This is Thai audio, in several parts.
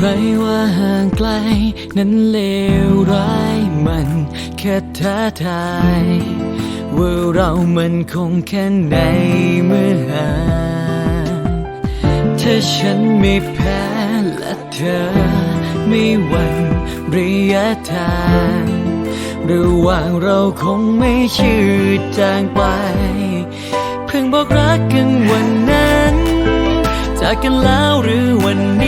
ใครว่าห่างไกล นั้นเลวร้ายมันแค่ท้าทาย ว่าเรามันคงแค่ไหนเมื่อห่างถ้าฉันไม่แพ้และเธอ ไม่หวั่นระยะทางระหว่างเราคงไม่ชืดจางไป เพิ่งบอกรักกันวันนั้น จากกันแล้วหรือวันนี้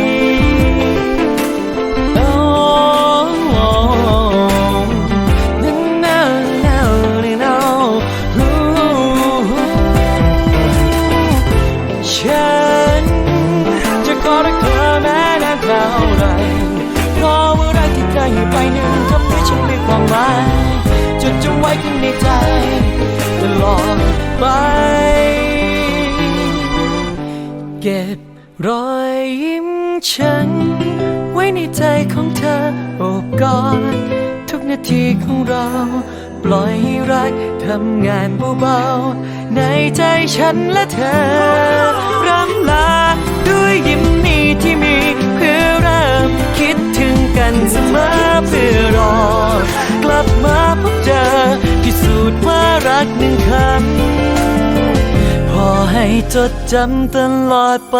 จดจำไว้ข้างในใจตลอดไป เก็บรอยยิ้มฉัน ไว้ในใจของเธอโอบกอดทุกนาทีของเรา ปล่อยให้รักทำงานเบาๆในใจฉันและเธอรำลาด้วย กหนึ่งคำพอให้จดจำตลอดไป